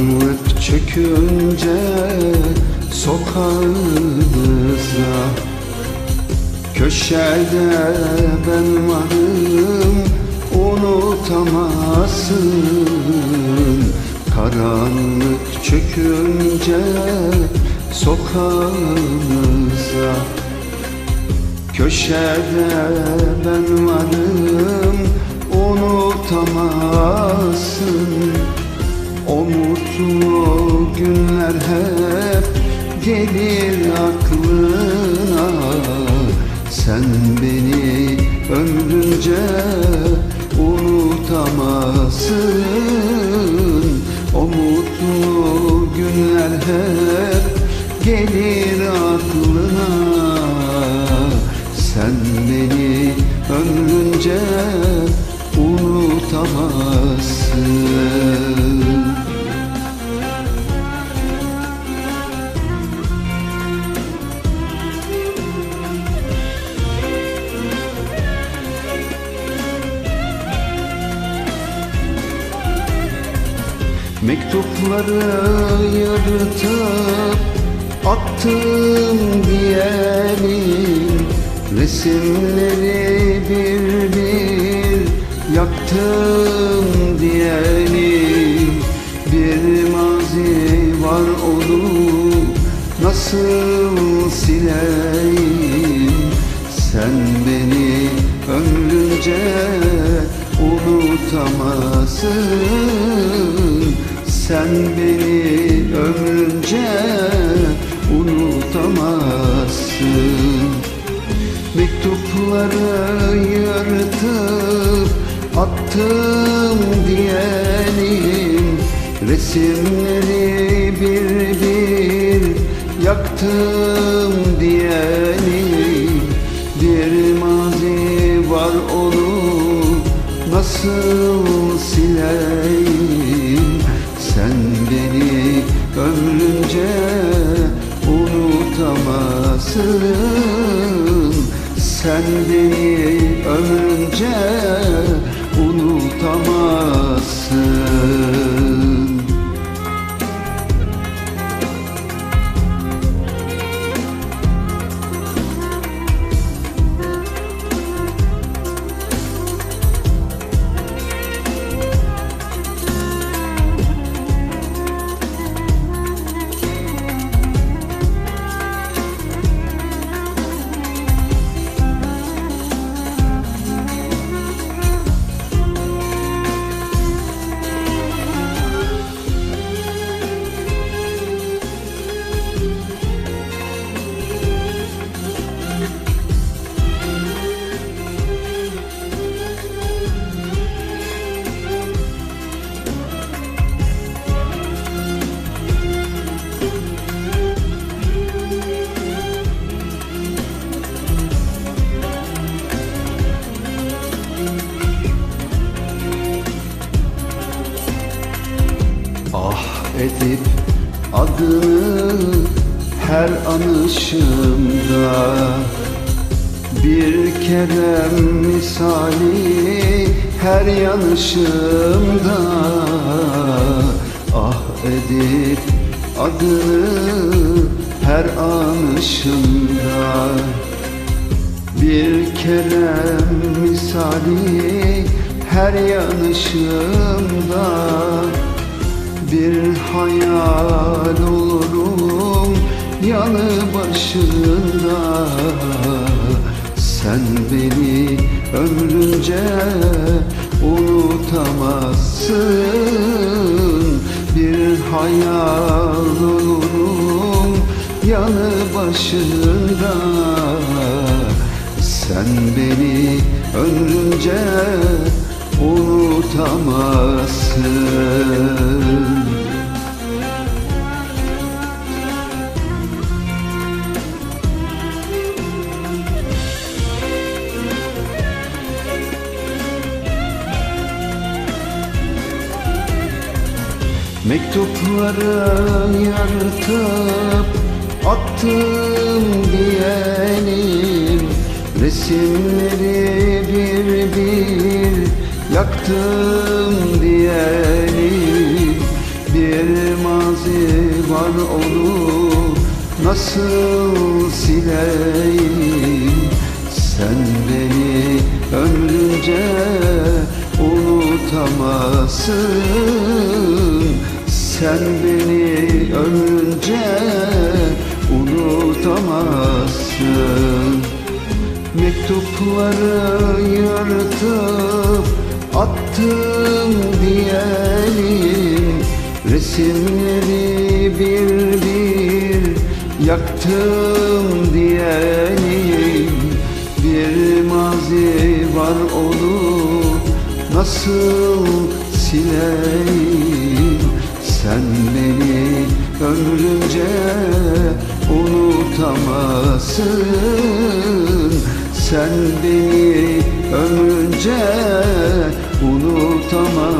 Karanlık çökünce sokağınıza Köşede ben varım unutamazsın. Karanlık çökünce sokağınıza Köşede ben varım unutamazsın O mutlu günler hep gelir aklına. Sen beni ömrünce unutamazsın. O mutlu günler hep gelir Mektupları yırtıp attım diyelim. Resimleri bir bir yaktım diyelim. Bir mazi var onu nasıl sileyim? Sen beni ömrünce unutamazsın Sen beni ömrünce unutamazsın. Mektupları yırtıp attım diyelim. Resimleri bir bir yaktım unutamazsın Sen beni ömrünce Ah edip adını her anışımda. Bir kerem misali her yanışımda. Ah edip adını her anışımda. Bir kerem misali her yanışımda Bir hayal olurum yanı başında. Sen beni ömrünce unutamazsın. Bir hayal olurum yanı başında. Sen beni ömrünce unutamazsın. Mektupları yırtıp attım diyelim Resimleri bir bir yaktım diyelim Bir mazi var onu nasıl sileyim? Sen beni ömrünce unutamazsın. Sen beni ömrünce unutamazsın. Mektupları yırtıp attım diyelim. Resimleri bir bir yaktım diyelim. Bir mazi var onu nasıl sileyim Sen beni ömrünce unutamazsın Sen beni ömrünce unutamazsın